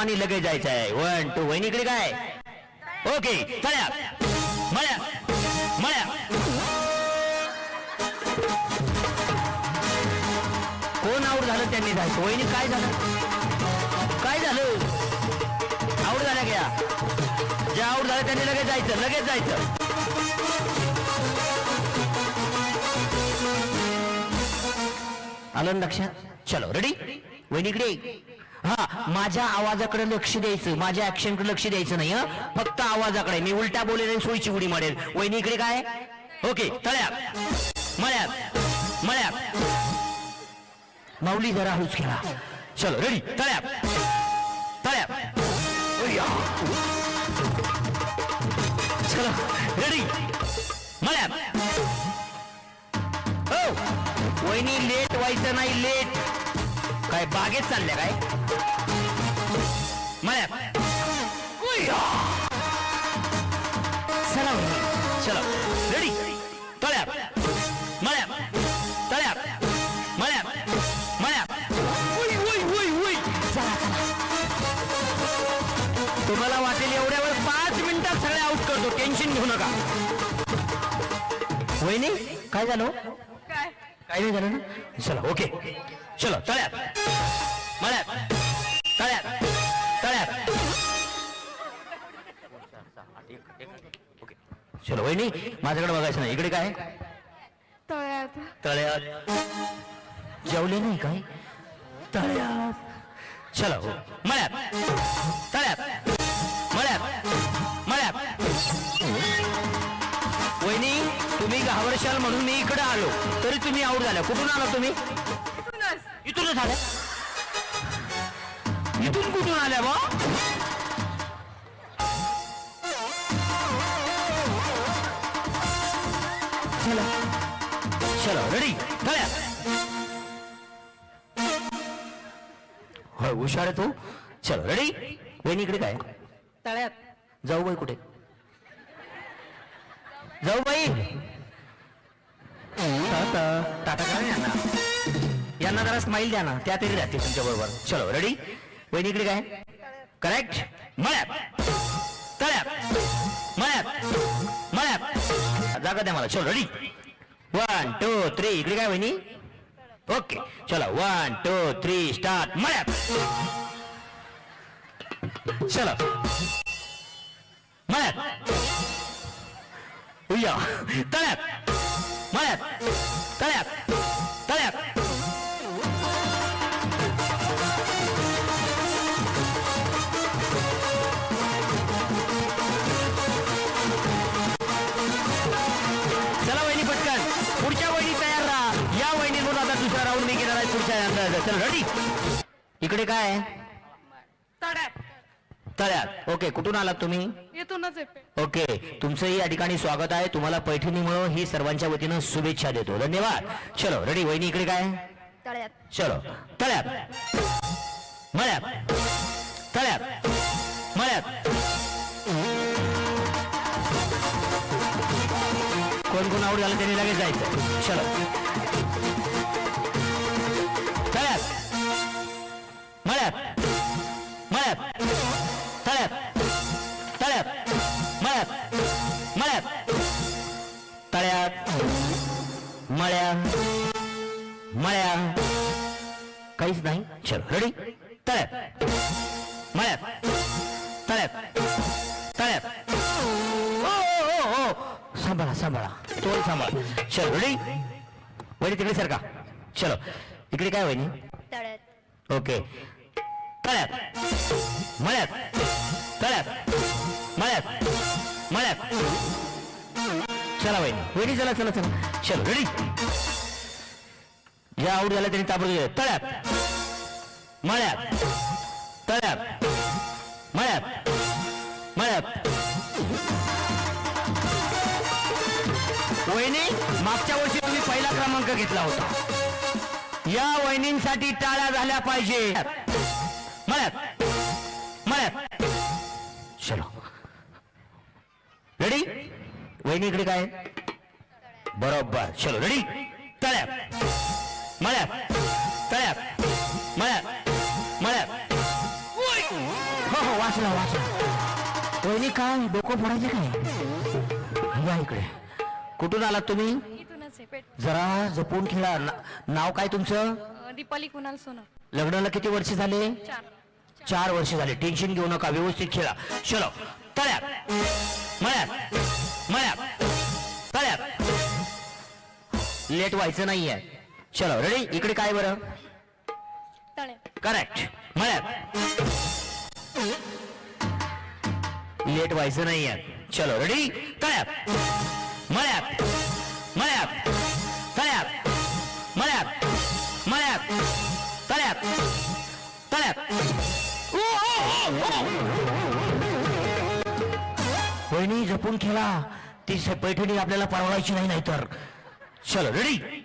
क्रमाने लगेच जायचं आहे. वन टू वहिनी इकडे काय? ओके चला. मळ्या मळ्या. कोण आऊट झालं त्यांनी जायचं? वहिनी काय झालं? काय झालं? आऊट झाल्या घ्या जे आऊट झालं त्यांनी लगेच जायचं लगेच जायचं. आलं लक्षात? चलो रेडी वहिनीकडे हा माझ्या आवाजाकडे लक्ष द्यायचं माझ्या ऍक्शनकडे लक्ष द्यायचं नाही हं? फक्त आवाजाकडे. मी उलटा बोलेल आणि सोयीची उडी मारेल वहिनीकडे काय? ओके तळ्यात मळ्यात मळ्यात माऊली जरा हळूच खेळा. चलो रेडी तळ्यात तळ्यात चला चलो रेडी मळ्यात हो. वहिनी लेट व्हायचं नाही लेट काय बागेत चालल्या काय? मळ्यात. चला चला. रेडी तळ्यात. मळ्यात तळ्यात. मळ्यात मळ्यात तुम्हाला वाटेल एवढ्यावर पाच मिनिटात सगळे आउट करतो. टेन्शन घेऊ नका. वहिनी काय झालं हो? काय? नाही झालं ना? चला ओके चलो तळ्यात. मळ्यात. तळ्यात. तळ्यात. ओके चलो वहिनी माझ्याकडे बघायचं नाही. इकडे काय तळ्यात. तळ्यात. जेवले नाही काय? तळ्यात. चला हो. मळ्यात. तळ्यात. मळ्यात. मळ्यात. वहिनी तुम्ही घाबरशाल म्हणून मी इकडे आलो. तरी तुम्ही आऊट झाल्या. कुठून आला तुम्ही? इथूनच आल्या इथून कुठून आल्या बा? चला चलो रेडी तळ्यात होय हुशार आहे तू. चलो रेडी वहिनी इकडे काय? तळ्यात. जाऊ बाई कुठे? जाऊ बाई. टाटा टाटा काय त्यांना जरा स्माईल द्या ना त्या तरी राहते तुमच्या बरोबर. चलो रेडी वहिनी इकडे काय? करेक्ट मळ्यात. तळ्यात. मळ्यात. मळ्यात. जागा द्या मला. चलो रेडी वन टू थ्री इकडे काय वहिनी? ओके चलो वन टू थ्री स्टार्ट मळ्यात. चलो. मळ्यात. उय्या तळ्यात. मळ्यात. तळ्यात. आता दुसरा राऊंड मी घेणार आहे पुढच्या चल रेडी इकडे काय आहे? तळ्यात. ओके कुठून आलात तुम्ही? इथूनच येते ओके तुमचंही या ठिकाणी स्वागत आहे. तुम्हाला पैठणीमुळं ही सर्वांच्या वतीनं शुभेच्छा देतो. धन्यवाद. चलो रेडी वहिनी इकडे काय तळ्यात. चलो. तळ्यात. मळ्यात. तळ्यात. मळ्यात. कोण कोण आवड झालं त्यांनी लगेच जायचं. चलो. मळ्यात मळ्यात. तळ्यात. तळ्यात. मळ्यात. मळ्यात. तळ्यात. मळ्या. मळ्या. काहीच नाही. चलो रेडी तळ्यात. मळ्यात. तळ्यात. तळ्यात. ओ ओ ओ सांभाळा सांभाळा. तोल सांभाळा. चलो रेडी वहिनी तिकडे सारखा चलो. इकडे काय वहिनी? तळ्यात. ओके. तळ्यात मळ्यात. तळ्यात मळ्यात. मळ्यात. चला वहिनी. वहिनी चला चला चला. चलो. रेडी ज्या आऊट झाल्या त्यांनी ताबडतोब. तळ्यात. मळ्यात. तळ्यात. मळ्यात. मळ्यात. वहिनी मागच्या वर्षी तुम्ही पहिला क्रमांक घेतला होता. या वहिनींसाठी टाळ्या झाल्या पाहिजे मळ्यात. मळ्यात. चलो. रेडी वहिनी इकडे काय? बरोबर. चलो. रेडी तळ्यात. मळ्यात. तळ्यात. मळ्यात. मळ्यात. हो हो वाचला वाचला. वहिनी काय? डोकं फोडायचं काय? या इकडे. कुठून आलात तुम्ही? जरा जपून खेळा नाव काय तुमचं? दीपाली कुणाल सोनं लग्नाला किती वर्ष झाले? चार वर्ष झाले. टेन्शन घेऊ नका व्यवस्थित खेळा. चलो तळ्यात. मळ्यात. मळ्यात. तळ्यात. लेट व्हायचं नाहीये. चलो रेडी इकडे काय बरं? करेक्ट मळ्यात. लेट व्हायचं नाहीये. चलो रेडी तळ्यात. वहिनी जपून खेळा. ती स- पैठणी आपल्याला परवायची नाही नाहीतर. चलो रेडी